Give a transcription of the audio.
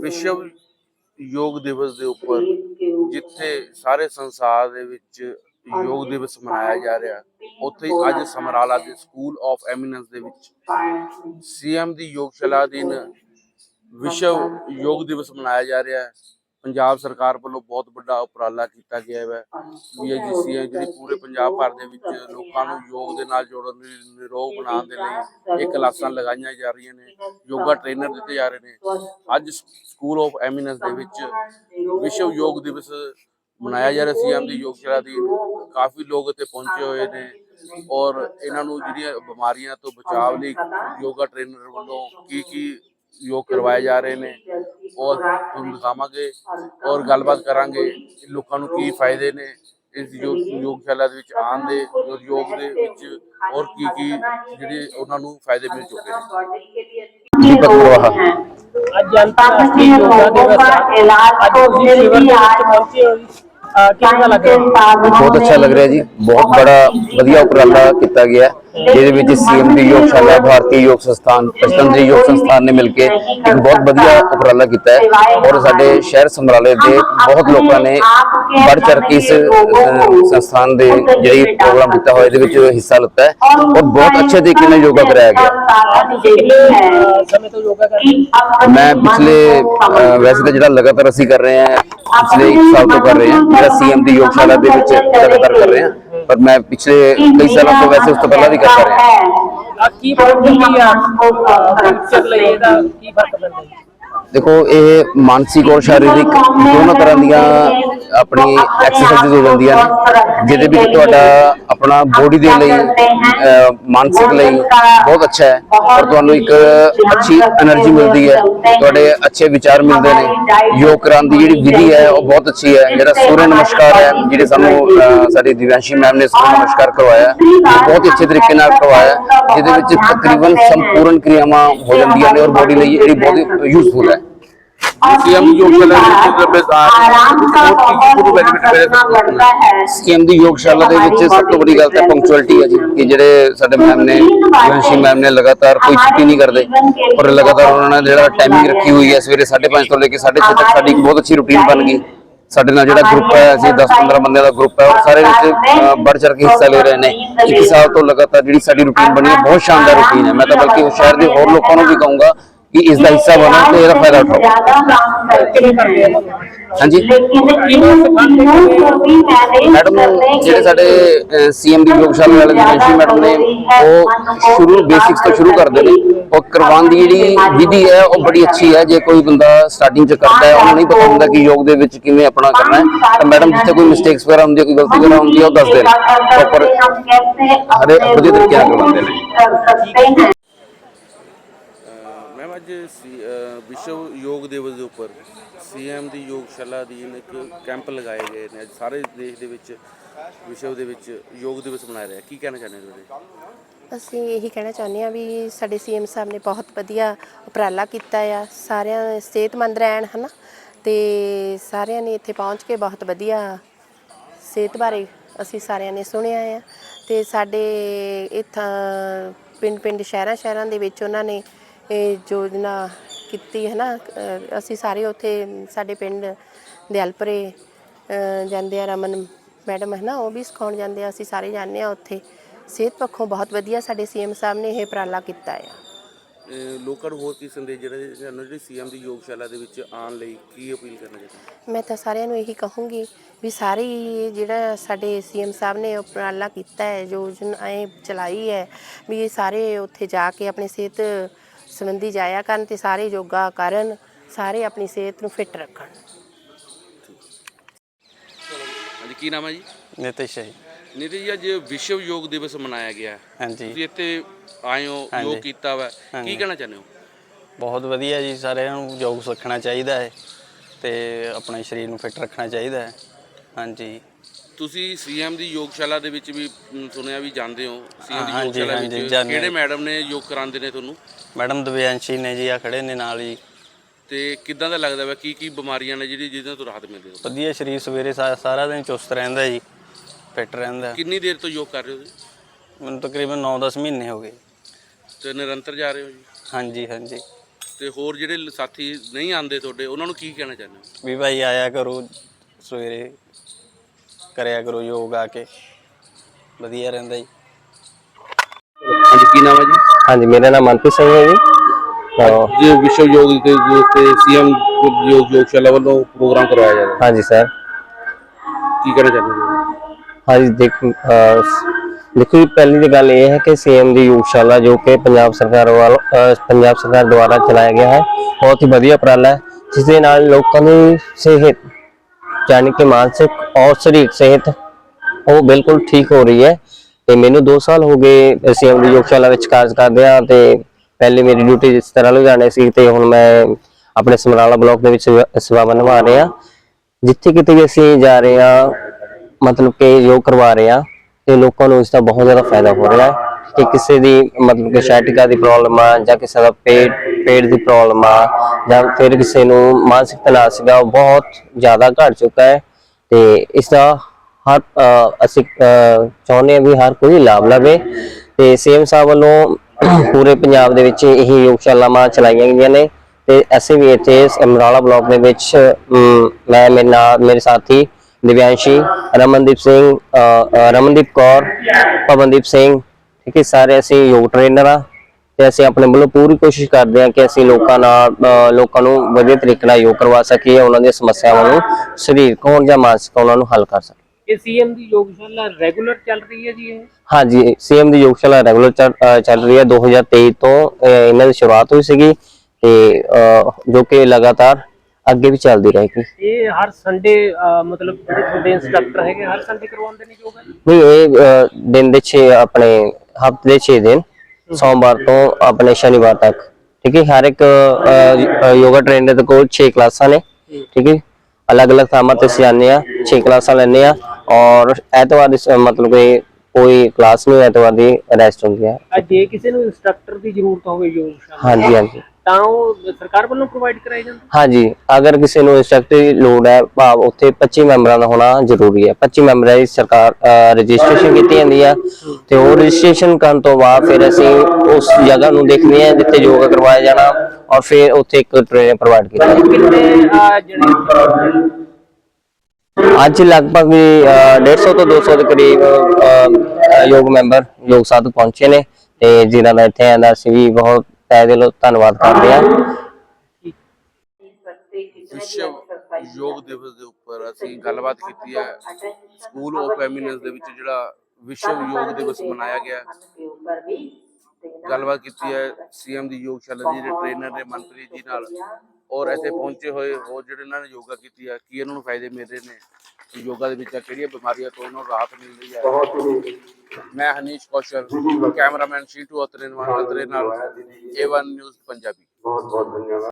ਵਿਸ਼ਵ ਯੋਗ ਦਿਵਸ ਦੇ ਉੱਪਰ ਜਿੱਥੇ ਸਾਰੇ ਸੰਸਾਰ ਦੇ ਵਿੱਚ ਯੋਗ ਦਿਵਸ ਮਨਾਇਆ ਜਾ ਰਿਹਾ ਉੱਥੇ ਅੱਜ ਸਮਰਾਲਾ ਦੇ ਸਕੂਲ ਆਫ ਐਮੀਨੈਂਸ ਦੇ ਵਿੱਚ ਸੀਐਮ ਦੀ ਯੋਗਸ਼ਾਲਾ ਦਿਨ ਵਿਸ਼ਵ ਯੋਗ ਦਿਵਸ ਮਨਾਇਆ ਜਾ ਰਿਹਾ ਹੈ। ਪੰਜਾਬ ਸਰਕਾਰ ਵੱਲੋਂ ਬਹੁਤ ਵੱਡਾ ਉਪਰਾਲਾ ਕੀਤਾ ਗਿਆ ਹੈ। ਵੀ ਇਹ ਜੀ ਸੀਐਮ ਜਿਹੜੀ ਪੂਰੇ ਪੰਜਾਬ ਭਰ ਦੇ ਵਿੱਚ ਲੋਕਾਂ ਨੂੰ ਯੋਗ ਦੇ ਨਾਲ ਜੋੜਨ ਲਈ ਨਿਰੋਗ ਬਣਾਉਣ ਦੇ ਲਈ ਇਹ ਕਲਾਸਾਂ ਲਗਾਈਆਂ ਜਾ ਰਹੀਆਂ ਨੇ ਯੋਗਾ ਟ੍ਰੇਨਰ ਦਿੱਤੇ ਜਾ ਰਹੇ ਨੇ। ਅੱਜ ਸਕੂਲ ਆਫ ਐਮੀਨੈਂਸ ਦੇ ਵਿੱਚ ਵਿਸ਼ਵ ਯੋਗ ਦਿਵਸ ਮਨਾਇਆ ਜਾ ਰਿਹਾ ਸੀਐਮ ਦੀ ਯੋਗਸ਼ਾਲਾ ਦੀ ਕਾਫੀ ਲੋਕ ਇੱਥੇ ਪਹੁੰਚੇ ਹੋਏ ਨੇ ਔਰ ਇਹਨਾਂ ਨੂੰ ਜਿਹੜੀਆਂ ਬਿਮਾਰੀਆਂ ਤੋਂ ਬਚਾਅ ਲਈ ਯੋਗਾ ਟ੍ਰੇਨਰ ਵੱਲੋਂ ਕੀ ਕੀ ਯੋਗ ਕਰਵਾਏ ਜਾ ਰਹੇ ਨੇ ਔਰ ਤੁਹਾਨੂੰ ਦਿਖਾਵਾਂਗੇ ਔਰ ਗੱਲਬਾਤ ਕਰਾਂਗੇ ਕਿ ਲੋਕਾਂ ਨੂੰ ਕੀ ਫਾਇਦੇ ਨੇ ਇਸ ਯੋਗ ਯੋਗਸ਼ਾਲਾ ਦੇ ਵਿੱਚ ਆਉਣ ਦੇ ਔਰ ਯੋਗ ਦੇ ਵਿੱਚ ਔਰ ਕੀ ਕੀ ਜਿਹੜੇ ਉਹਨਾਂ ਨੂੰ ਫਾਇਦੇ ਮਿਲ ਚੁੱਕੇ ਨੇ। ਬਹੁਤ ਅੱਛਾ ਲੱਗ ਰਿਹਾ ਜੀ। ਬਹੁਤ ਬੜਾ ਵਧੀਆ ਉਪਰਾਲਾ ਕੀਤਾ ਗਿਆ। ਜਿਹਦੇ ਵਿੱਚ ਸੀਐਮ ਯੋਗਸ਼ਾਲਾ ਭਾਰਤੀ ਯੋਗ ਸੰਸਥਾਨ ਪਤੰਜਲੀ ਯੋਗ ਸੰਸਥਾਨ ਨੇ ਮਿਲ ਕੇ ਇੱਕ ਬਹੁਤ ਵਧੀਆ ਉਪਰਾਲਾ ਕੀਤਾ ਹੈ ਔਰ ਸਾਡੇ ਸ਼ਹਿਰ ਸਮਰਾਲੇ ਦੇ ਬਹੁਤ ਲੋਕਾਂ ਨੇ ਵੱਧ ਚੜ ਕੇ ਇਸ ਸੰਸਥਾਨ ਦੇ ਜਿਹੜੀ ਪ੍ਰੋਗਰਾਮ ਕੀਤਾ ਹੋਇਆ, ਇਹਦੇ ਵਿੱਚ ਹਿੱਸਾ ਲਿੱਤਾ ਹੈ ਔਰ ਬਹੁਤ ਅੱਛੇ ਤਰੀਕੇ ਨਾਲ ਯੋਗਾ ਕਰਾਇਆ ਗਿਆ। ਕਰ ਮੈਂ ਪਿਛਲੇ ਵੈਸੇ ਤਾਂ ਜਿਹੜਾ ਲਗਾਤਾਰ ਅਸੀਂ ਕਰ ਰਹੇ ਹਾਂ, ਪਿਛਲੇ ਇੱਕ ਸਾਲ ਤੋਂ ਕਰ ਰਹੇ ਹਾਂ, ਜਿਹੜਾ ਸੀਐਮ ਯੋਗਸ਼ਾਲਾ ਦੇ ਵਿੱਚ ਲਗਾਤਾਰ ਕਰ ਰਹੇ ਹਾਂ ਪਰ ਮੈਂ ਪਿਛਲੇ ਕਈ ਸਾਲਾਂ ਤੋਂ ਵੈਸੇ ਉਸ ਤੋਂ ਪਹਿਲਾਂ ਵੀ ਕਰਦਾ ਰਿਹਾ। ਆ ਕੀ ਪ੍ਰੋਬਲਮ ਆ? ਫਿਊਚਰ ਲਈ ਇਹਦਾ ਕੀ ਫ਼ਰਕ ਪੈਂਦਾ ਜੀ ਦੇਖੋ ਇਹ ਮਾਨਸਿਕ ਔਰ ਸ਼ਾਰੀਰਿਕ ਦੋਨੋਂ ਤਰ੍ਹਾਂ ਦੀਆਂ ਆਪਣੀ ਐਕਸਰਸਾਈਜ਼ ਹੋ ਜਾਂਦੀਆਂ ਨੇ, ਜਿਹਦੇ ਵਿੱਚ ਤੁਹਾਡਾ ਆਪਣਾ ਬੋਡੀ ਦੇ ਲਈ ਮਾਨਸਿਕ ਲਈ ਬਹੁਤ ਅੱਛਾ ਹੈ। ਔਰ ਤੁਹਾਨੂੰ ਇੱਕ ਅੱਛੀ એનર્ਜੀ ਮਿਲਦੀ ਹੈ। ਤੁਹਾਡੇ ਅੱਛੇ ਵਿਚਾਰ ਮਿਲਦੇ ਨੇ। ਯੋਗ ਕਰਨ ਦੀ ਜਿਹੜੀ ਵਿਧੀ ਹੈ, ਉਹ ਬਹੁਤ ਅੱਛੀ ਹੈ। ਜਿਹੜਾ ਸੂਰਜ ਨਮਸਕਾਰ ਹੈ, ਜਿਹੜੇ ਸਾਨੂੰ ਸਾਡੇ ਦਿਵਯਾਂਸ਼ੀ ਮੈਮ ਨੇ ਸੂਰਜ ਨਮਸਕਾਰ ਕਰਵਾਇਆ ਬਹੁਤ ਅੱਛੇ ਤਰੀਕੇ ਨਾਲ ਕਰਵਾਇਆ, ਜਿਹਦੇ ਵਿੱਚ ਤਕਰੀਬਨ ਸੰਪੂਰਨ ਕਿਰਿਆਵਾਂ ਹੋ ਜਾਂਦੀਆਂ ਨੇ ਔਰ ਬੋਡੀ ਲਈ ਇਹ ਬਹੁਤ ਯੂਜ਼ਫੁਲ ਹੈ। ਸੀਐਮ ਦੀ ਯੋਗਸ਼ਾਲਾ ਦੇ ਵਿੱਚ ਸਕੀਮ ਦੀ ਯੋਗਸ਼ਾਲਾ ਦੇ ਸਭ ਤੋਂ ਵੱਡੀ ਗੱਲ ਤਾਂ ਪੰਕਚੁਅਲਿਟੀ ਹੈ ਜੀ ਕਿ ਜਿਹੜੇ ਸਾਡੇ ਮੈਮ ਨੇ ਵਿੰਸ਼ੀ ਮੈਮ ਨੇ ਲਗਾਤਾਰ ਕੋਈ ਛੁੱਟੀ ਨਹੀਂ ਕਰਦੇ। ਔਰ ਲਗਾਤਾਰ ਉਹਨਾਂ ਨੇ ਜਿਹੜਾ ਟਾਈਮਿੰਗ ਰੱਖੀ ਹੋਈ ਹੈ ਸਵੇਰੇ 5:30 ਤੋਂ ਲੈ ਕੇ 6:30 ਤੱਕ ਸਾਡੀ ਇੱਕ ਬਹੁਤ ਅੱਛੀ ਰੁਟੀਨ ਬਣ ਗਈ। ਸਾਡੇ ਨਾਲ ਜਿਹੜਾ ਗਰੁੱਪ ਹੈ ਅਸੀਂ 10-15 ਬੰਦਿਆਂ ਦਾ ਗਰੁੱਪ ਹੈ ਔਰ ਸਾਰੇ ਵਿੱਚ ਵੱਧ ਚੜ ਕੇ ਹਿੱਸਾ ਲੈ ਰਹੇ ਨੇ। ਇੱਕ ਸਾਲ ਤੋਂ ਲਗਾਤਾਰ ਜਿਹੜੀ ਸਾਡੀ ਰੁਟੀਨ ਬਣੀ ਹੈ ਬਹੁਤ ਸ਼ਾਨਦਾਰ ਰੁਟੀਨ ਹੈ। ਮੈਂ ਤਾਂ ਬਲਕਿ ਸ਼ਹਿਰ ਦੇ ਹੋਰ ਲੋਕਾਂ ਨੂੰ ਵੀ ਕਹੂੰਗਾ ਕਿ ਇਸ ਦਾ ਹਿੱਸਾ ਬਣੋ ਤੇ ਇਹਦਾ ਫਾਇਦਾ ਉਠਾਓ। ਕਿਵੇਂ ਕਰਦੇ ਆ ਹਾਂਜੀ। ਮੈਡਮ ਜਿਹੜੇ ਸਾਡੇ ਸੀਐਮ ਦੀ ਯੋਗਸ਼ਾਲਾ ਵਾਲੇ ਦਿਨੇਸ਼ੀ ਮੈਡਮ ਨੇ ਉਹ ਸ਼ੁਰੂ ਬੇਸਿਕਸ ਤੋਂ ਸ਼ੁਰੂ ਕਰਦੇ ਨੇ। ਉਹ ਕਰਵਾਉਣ ਦੀ ਜਿਹੜੀ ਵਿਧੀ ਹੈ ਉਹ ਬੜੀ ਅੱਛੀ ਹੈ। ਜੇ ਕੋਈ ਬੰਦਾ ਸਟਾਰਟਿੰਗ ਚ ਕਰਦਾ ਹੈ ਉਹਨੂੰ ਨਹੀਂ ਪਤਾ ਹੁੰਦਾ ਕਿ ਯੋਗ ਦੇ ਵਿੱਚ ਕਿਵੇਂ ਆਪਣਾ ਕਰਨਾ ਹੈ। ਤਾਂ ਮੈਡਮ ਜਿੱਥੇ ਕੋਈ ਮਿਸਟੇਕਸ ਵਗੈਰਾ ਹੁੰਦੀ ਹੈ ਕੋਈ ਗਲਤੀ ਵਗੈਰਾ ਹੁੰਦੀ ਹੈ ਉਹ ਦੱਸਦੇ ਨੇ। ਪ੍ਰੋਪਰ ਹਰੇ ਵਧੀਆ ਤਰੀਕੇ ਨਾਲ ਕਰਵਾਉਂਦੇ ਨੇ। ਅੱਜ ਸੀ- ਅਹ ਵਿਸ਼ਵ ਯੋਗ ਦਿਵਸ ਦੇ ਉੱਪਰ ਸੀਐਮ ਦੀ ਯੋਗਸ਼ਾਲਾ ਦੀ ਇੱਕ ਕੈਂਪ ਲਗਾਏ ਗਏ ਨੇ। ਅੱਜ ਸਾਰੇ ਦੇਸ਼ ਦੇ ਵਿੱਚ, ਵਿਸ਼ਵ ਦੇ ਵਿੱਚ ਯੋਗ ਦਿਵਸ ਮਨਾਇਆ ਰਿਹਾ। ਕੀ ਕਹਿਣਾ ਚਾਹੁੰਦੇ ਹੋ ਤੁਸੀਂ? ਅਸੀਂ ਇਹੀ ਕਹਿਣਾ ਚਾਹੁੰਦੇ ਹਾਂ ਵੀ ਸਾਡੇ ਸੀਐਮ ਸਾਹਿਬ ਨੇ ਬਹੁਤ ਵਧੀਆ ਉਪਰਾਲਾ ਕੀਤਾ ਆ। ਸਾਰਿਆਂ ਸਿਹਤਮੰਦ ਰਹਿਣ, ਹਨਾ? ਤੇ ਸਾਰਿਆਂ ਨੇ ਇੱਥੇ ਪਹੁੰਚ ਕੇ ਬਹੁਤ ਵਧੀਆ ਸਿਹਤ ਬਾਰੇ ਅਸੀਂ ਸਾਰਿਆਂ ਨੇ ਸੁਣਿਆ ਆ। ਤੇ ਸਾਡੇ ਇੱਥਾਂ ਪਿੰਡ ਪਿੰਡ ਸ਼ਹਿਰਾਂ ਸ਼ਹਿਰਾਂ ਦੇ ਵਿੱਚ ਉਹਨਾਂ ਨੇ ਇਹ ਯੋਜਨਾ ਕੀਤੀ ਹੈ ਨਾ ਅ, ਅਸੀਂ ਸਾਰੇ ਉੱਥੇ ਸਾਡੇ ਪਿੰਡ ਦਿਆਲਪੁਰੇ ਅ, ਜਾਂਦੇ ਆ ਰਮਨ ਮੈਡਮ ਹੈ ਨਾ ਉਹ ਵੀ ਸਿਖਾਉਣ ਜਾਂਦੇ ਆ ਅਸੀਂ ਸਾਰੇ ਜਾਂਦੇ ਆ ਉੱਥੇ। ਸਿਹਤ ਪੱਖੋਂ ਬਹੁਤ ਵਧੀਆ ਸਾਡੇ ਸੀਐਮ ਸਾਹਿਬ ਨੇ ਇਹ ਉਪਰਾਲਾ ਕੀਤਾ ਆ। ਅਹ ਲੋਕਾਂ ਨੂੰ ਹੋਰ ਕੀ ਸੰਦੇਸ਼ ਜਿਹੜੇ ਸਾਨੂੰ ਜਿਹੜੀ ਸੀਐਮ ਦੀ ਯੋਗਸ਼ਾਲਾ ਦੇ ਵਿੱਚ ਆਉਣ ਲਈ ਕੀ ਅਪੀਲ ਕਰਨਾ ਚਾਹੁੰਦੇ ਮੈਂ ਤਾਂ ਸਾਰਿਆਂ ਨੂੰ ਇਹੀ ਕਹੂੰਗੀ ਵੀ ਸਾਰੇ ਹੀ ਜਿਹੜਾ ਸਾਡੇ ਸੀਐਮ ਸਾਹਿਬ ਨੇ ਉਪਰਾਲਾ ਕੀਤਾ ਹੈ ਯੋਜਨਾ ਐ ਚਲਾਈ ਹੈ ਵੀ ਇਹ ਸਾਰੇ ਉੱਥੇ ਜਾ ਕੇ ਆਪਣੀ ਸਿਹਤ ਸੰਬੰਧੀ ਜਾਇਆ ਕਰਨ ਤੇ ਸਾਰੇ ਯੋਗਾ ਕਰਨ ਸਾਰੇ ਆਪਣੀ ਸਿਹਤ ਨੂੰ ਫਿੱਟ ਰੱਖਣ ਹਾਂਜੀ ਕੀ ਨਾਮ ਹੈ ਜੀ ਨਿਤਿਸ਼ ਹੈ ਜੀ। ਨੀਤੀ ਜੀ ਅੱਜ ਵਿਸ਼ਵ ਯੋਗ ਦਿਵਸ ਮਨਾਇਆ ਗਿਆ ਹੈ। ਹਾਂਜੀ ਤੁਸੀਂ ਇੱਥੇ ਆਏ ਹੋ ਯੋਗ ਹਾਂਜੀ। ਕੀਤਾ ਵਾ ਕੀ ਹਾਂਜੀ। ਕਹਿਣਾ ਚਾਹੁੰਦੇ ਹੋ ਬਹੁਤ ਵਧੀਆ ਜੀ ਸਾਰਿਆਂ ਨੂੰ ਯੋਗ ਸਿੱਖਣਾ ਚਾਹੀਦਾ ਹੈ ਤੇ ਆਪਣੇ ਸਰੀਰ ਨੂੰ ਫਿੱਟ ਰੱਖਣਾ ਚਾਹੀਦਾ ਹੈ ਹਾਂਜੀ ਤੁਸੀਂ ਸੀਐਮ ਦੀ ਯੋਗਸ਼ਾਲਾ ਦੇ ਵਿੱਚ ਵੀ ਸੁਣਿਆ ਵੀ ਜਾਂਦੇ ਹੋ। ਸੀਐਮ ਦੀ ਹਾਂਜੀ, ਯੋਗਸ਼ਾਲਾ ਹਾਂਜੀ, ਵਿੱਚ ਜਾਂਦੇ ਕਿਹੜੇ। ਮੈਡਮ ਨੇ ਯੋਗ ਕਰਾਉਂਦੇ ਨੇ ਤੁਹਾਨੂੰ? ਮੈਡਮ ਦਿਵਿਆਂਸ਼ੀ ਨੇ ਜੀ ਆ ਖੜੇ ਨੇ ਨਾਲ ਜੀ। ਤੇ ਕਿੱਦਾਂ ਦਾ ਲੱਗਦਾ ਵਾ? ਕੀ ਕੀ ਬਿਮਾਰੀਆਂ ਨੇ ਜਿਹੜੀ ਜਿਹਨਾਂ ਤੋਂ ਰਾਹਤ ਮਿਲਦੀ ਹੈ? ਵਧੀਆ ਸਰੀਰ ਸਵੇਰੇ ਸਾ- ਸਾਰਾ ਦਿਨ ਚੁਸਤ ਰਹਿੰਦਾ ਜੀ ਫਿੱਟ ਰਹਿੰਦਾ। ਕਿੰਨੀ ਦੇਰ ਤੋਂ ਯੋਗ ਕਰ ਰਹੇ ਹੋ ਤੁਸੀਂ? ਮੈਨੂੰ ਤਕਰੀਬਨ 9-10 ਮਹੀਨੇ ਹੋ ਗਏ। ਤੇ ਨਿਰੰਤਰ ਜਾ ਰਹੇ ਹੋ ਜੀ? ਹਾਂਜੀ ਹਾਂਜੀ। ਤੇ ਹੋਰ ਜਿਹੜੇ ਸਾਥੀ ਨਹੀਂ ਆਉਂਦੇ ਤੁਹਾਡੇ ਉਹਨਾਂ ਨੂੰ ਕੀ ਕਹਿਣਾ ਚਾਹੁੰਦੇ ਹੋ? ਵੀ ਭਾਈ ਆਇਆ ਕਰੋ ਸਵੇਰੇ। ਕਰਿਆ ਕਰੋ ਯੋਗ ਆ ਕੇ। ਵਧੀਆ ਰਹਿੰਦਾ ਜੀ। ਹਾਂਜੀ ਕੀ ਨਾਮ ਹੈ ਜੀ? ਹਾਂਜੀ ਮੇਰਾ ਨਾਮ ਮਨਪ੍ਰੀਤ ਸਿੰਘ ਹੈ ਜੀ। ਤਾਂ ਜੇ ਵਿਸ਼ਵ ਯੋਗ ਦੇ ਦੇ ਉੱਤੇ ਸੀਐਮ ਯੋਗ ਯੋਗਸ਼ਾਲਾ ਵੱਲੋਂ ਪ੍ਰੋਗਰਾਮ ਕਰਵਾਇਆ ਜਾ ਰਿਹਾ। ਹਾਂਜੀ ਸਰ। ਕੀ ਕਹਿਣਾ ਚਾਹੁੰਦੇ ਹੋ? ਹਾਂਜੀ ਦੇਖ ਦੇਖੋ ਜੀ ਪਹਿਲੀ ਦੀ ਗੱਲ ਇਹ ਹੈ ਕਿ ਸੀਐਮ ਦੀ ਯੋਗਸ਼ਾਲਾ ਜੋ ਕਿ ਪੰਜਾਬ ਸਰਕਾਰ ਵੱਲ ਪੰਜਾਬ ਸਰਕਾਰ ਦੁਆਰਾ ਚਲਾਇਆ ਗਿਆ ਹੈ ਬਹੁਤ ਹੀ ਵਧੀਆ ਉਪਰਾਲਾ ਹੈ ਜਿਸ ਦੇ ਨਾਲ ਲੋਕਾਂ ਦੀ ਸਿਹਤ ਯਾਨੀ ਕਿ ਮਾਨਸਿਕ ਔਰ ਸਰੀਰਕ ਸਿਹਤ ਉਹ ਬਿਲਕੁਲ ਠੀਕ ਹੋ ਰਹੀ ਹੈ। ਤੇ ਮੈਨੂੰ 2 ਸਾਲ ਹੋ ਗਏ ਸੀਐਮ ਦੀ ਯੋਗਸ਼ਾਲਾ ਵਿੱਚ ਕਾਰਜ ਕਰਦਿਆਂ ਤੇ ਪਹਿਲੇ ਮੇਰੀ ਡਿਊਟੀ ਜਿਸ ਤਰ੍ਹਾਂ ਲੁਧਿਆਣੇ ਸੀ ਤੇ ਹੁਣ ਮੈਂ ਆਪਣੇ ਸਮਰਾਲਾ ਬਲਾਕ ਦੇ ਵਿੱਚ ਸੇਵਾਵਾਂ ਨਿਭਾ ਰਿਹਾ। ਜਿੱਥੇ ਕਿਤੇ ਵੀ ਅਸੀਂ ਜਾ ਰਹੇ ਹਾਂ, ਮਤਲਬ ਕਿ ਯੋਗ ਕਰਵਾ ਰਹੇ ਹਾਂ, ਤੇ ਲੋਕਾਂ ਨੂੰ ਇਸ ਦਾ ਬਹੁਤ ਜ਼ਿਆਦਾ ਫਾਇਦਾ ਹੋ ਰਿਹਾ ਹੈ ਕਿ ਕਿਸੇ ਦੀ ਮਤਲਬ ਕਿ ਸ਼ੈਟਿਕਾ ਦੀ ਪ੍ਰੋਬਲਮ ਆ ਜਾਂ ਕਿਸੇ ਦਾ ਪੇਟ ਪੇਟ ਦੀ ਪ੍ਰੋਬਲਮ ਆ ਜਾਂ ਫਿਰ ਕਿਸੇ ਨੂੰ ਮਾਨਸਿਕ ਤਣਾਅ ਸੀਗਾ, ਉਹ ਬਹੁਤ ਜ਼ਿਆਦਾ ਘਟ ਚੁੱਕਾ ਹੈ ਤੇ ਇਸ ਦਾ ਹਰ ਅਸੀਂ ਚਾਹੁੰਦੇ ਹਾਂ ਵੀ ਹਰ ਕੋਈ ਲਾਭ ਲਵੇ ਤੇ ਸੀਐਮ ਸਾਹਿਬ ਵੱਲੋਂ ਪੂਰੇ ਪੰਜਾਬ ਦੇ ਵਿੱਚ ਇਹ ਯੋਗਸ਼ਾਲਾਵਾਂ ਚਲਾਈਆਂ ਗਈਆਂ ਨੇ ਤੇ ਅਸੀਂ ਵੀ ਇੱਥੇ ਅਮਰਾਲਾ ਬਲਾਕ ਦੇ ਵਿੱਚ ਮੈਂ, ਮੇਰੇ ਨਾਲ, ਮੇਰੇ ਸਾਥੀ ਦਿਵਿਆਂਸ਼ੀ, ਰਮਨਦੀਪ ਸਿੰਘ ਰਮਨਦੀਪ ਕੌਰ ਪਵਨਦੀਪ ਸਿੰਘ, ਠੀਕ ਹੈ, ਸਾਰੇ ਅਸੀਂ ਯੋਗ ਟ੍ਰੇਨਰ ਆ। ਤੇ ਅਸੀਂ ਆਪਣੇ ਵੱਲੋਂ ਪੂਰੀ ਕੋਸ਼ਿਸ਼ ਕਰਦੇ ਹਾਂ ਕਿ ਅਸੀਂ ਲੋਕਾਂ ਨਾਲ ਲੋਕਾਂ ਨੂੰ ਵਧੀਆ ਤਰੀਕੇ ਨਾਲ ਯੋਗ ਕਰਵਾ ਸਕੀਏ ਉਹਨਾਂ ਦੀਆਂ ਸਮੱਸਿਆਵਾਂ ਨੂੰ ਸਰੀਰਕ ਹੋਣ ਜਾਂ ਮਾਨਸਿਕ ਉਹਨਾਂ ਨੂੰ ਹੱਲ ਕਰ ਸਕੀਏ। ਇਹ ਸੀਐਮ ਦੀ ਯੋਗਸ਼ਾਲਾ ਰੈਗੂਲਰ ਚੱਲ ਰਹੀ ਹੈ ਜੀ ਇਹ? ਹਾਂਜੀ ਸੀਐਮ ਦੀ ਯੋਗਸ਼ਾਲਾ ਰੈਗੂਲਰ ਚੱਲ ਰਹੀ ਹੈ। 2023 ਤੋਂ ਇਹਨਾਂ ਦੀ ਸ਼ੁਰੂਆਤ ਹੋਈ ਸੀਗੀ ਤੇ ਜੋ ਕਿ ਲਗਾਤਾਰ ਅੱਗੇ ਵੀ ਚੱਲਦੀ ਰਹੇਗੀ। ਇਹ ਹਰ ਸੰਡੇ ਮਤਲਬ ਜਿਹੜੇ ਤੁਹਾਡੇ ਇੰਸਟ੍ਰਕਟਰ ਹੈਗੇ ਹਰ ਸੰਡੇ ਕਰਵਾਉਂਦੇ ਨੇ ਯੋਗਾ ਨਹੀਂ ਇਹ ਅਹ, ਦਿਨ ਦੇ 6 ਆਪਣੇ ਹਫ਼ਤੇ ਦੇ 6 ਦਿਨ। ਸੋਮਵਾਰ ਤੋਂ ਆਪਣੇ ਸ਼ਨੀਵਾਰ ਤੱਕ ਠੀਕ ਹੈ? ਹਰ ਇੱਕ ਯੋਗਾ ਟ੍ਰੇਨਰ ਦੇ ਕੋਲ 6 ਕਲਾਸਾਂ ਨੇ ਠੀਕ ਹੈ? ਅਲੱਗ-ਅਲੱਗ ਥਾਵਾਂ ਤੇ ਜਾਂਦੇ ਆ 6 ਕਲਾਸਾਂ ਲੈਂਦੇ ਆ ਔਰ ਐਤਵਾਰ ਦੀ ਮਤਲਬ ਕਿ ਕੋਈ ਕਲਾਸ ਨਹੀਂ ਐਤਵਾਰ ਦੀ ਰੈਸਟ ਹੁੰਦੀ ਹੈ। ਅੱਜ ਜੇ ਕਿਸੇ ਨੂੰ ਇੰਸਟ੍ਰਕਟਰ ਦੀ ਜ਼ਰੂਰਤ ਹੋਵੇ ਯੋਗਸ਼ਾਲਾ ਹਾਂਜੀ ਹਾਂਜੀ। ਤਾਂ ਉਹ ਸਰਕਾਰ ਵੱਲੋਂ ਪ੍ਰੋਵਾਈਡ ਕਰਾਇਆ ਜਾਂਦਾ? ਹਾਂਜੀ ਅਗਰ ਕਿਸੇ ਨੂੰ ਇੰਸਟ੍ਰਕਟਰ ਦੀ ਲੋੜ ਹੈ ਭਾਵ ਉੱਥੇ 25 ਮੈਂਬਰਾਂ ਦਾ ਹੋਣਾ ਜ਼ਰੂਰੀ ਹੈ। 25 ਮੈਂਬਰਾਂ ਦੀ ਸਰਕਾਰ ਰਜਿਸਟ੍ਰੇਸ਼ਨ ਕੀਤੀ ਜਾਂਦੀ ਆ ਤੇ ਉਹ ਰਜਿਸਟ੍ਰੇਸ਼ਨ ਕਰਨ ਤੋਂ ਬਾਅਦ ਫਿਰ ਅਸੀਂ ਉਸ ਜਗ੍ਹਾ ਨੂੰ ਦੇਖਦੇ ਹਾਂ ਜਿੱਥੇ ਯੋਗਾ ਕਰਵਾਇਆ ਜਾਣਾ ਔਰ ਫਿਰ ਉੱਥੇ ਇੱਕ ਟ੍ਰੇਨਰ ਪ੍ਰੋਵਾਈਡ ਕੀਤਾ ਜਾਂਦਾ ਕਿੰਨੇ ਅੱਜ ਲਗਭਗ ਵੀ, ਅਹ, 150 ਤੋਂ 200 ਦੇ ਕਰੀਬ ਯੋਗ ਮੈਂਬਰ ਯੋਗ ਸਾਧਕ ਪਹੁੰਚੇ ਨੇ ਤੇ ਜਿਨ੍ਹਾਂ ਦਾ ਇੱਥੇ ਆਂਦਾ ਅਸੀਂ ਵੀ ਬਹੁਤ ਤਹਿ ਦਿਲੋਂ ਧੰਨਵਾਦ ਕਰਦੇ ਹਾਂ। ਵਿਸ਼ਵ ਯੋਗ ਦਿਵਸ ਦੇ ਉੱਪਰ ਅਸੀਂ ਗੱਲਬਾਤ ਕੀਤੀ ਹੈ। ਸਕੂਲ ਆਫ ਐਮੀਨੈਂਸ ਦੇ ਵਿੱਚ ਜਿਹੜਾ ਵਿਸ਼ਵ ਯੋਗ ਦਿਵਸ ਮਨਾਇਆ ਗਿਆ। ਗੱਲਬਾਤ ਕੀਤੀ ਹੈ। ਸੀਐਮ ਦੀ ਯੋਗਸ਼ਾਲਾ ਦੀ ਜਿਹੜੇ ਟ੍ਰੇਨਰ ਨੇ, ਮਨਪ੍ਰੀਤ ਜੀ ਨਾਲ। ਔਰ ਇੱਥੇ ਪਹੁੰਚੇ ਹੋਏ ਹੋਰ ਜਿਹੜੇ ਇਹਨਾਂ ਨੇ ਯੋਗਾ ਕੀਤੀ ਹੈ ਕੀ ਇਹਨਾਂ ਨੂੰ ਫਾਇਦੇ ਮਿਲ ਰਹੇ ਨੇ? ਯੋਗਾ ਦੇ ਵਿੱਚ ਕਿਹੜੀਆਂ ਬਿਮਾਰੀਆਂ ਤੋਂ ਉਹਨਾਂ ਨੂੰ ਰਾਹਤ ਮਿਲ ਰਹੀ ਹੈ ਮੈਂ ਹਨੀਸ਼ ਕੌਸ਼ਲ ਕੈਮਰਾਮੈਨ ਸ਼ੀਟੂ ਅਤਰੇ ਨਾਲ ਅਤਰੇ ਨਾਲ A1 ਨਿਊਜ਼ ਪੰਜਾਬੀ।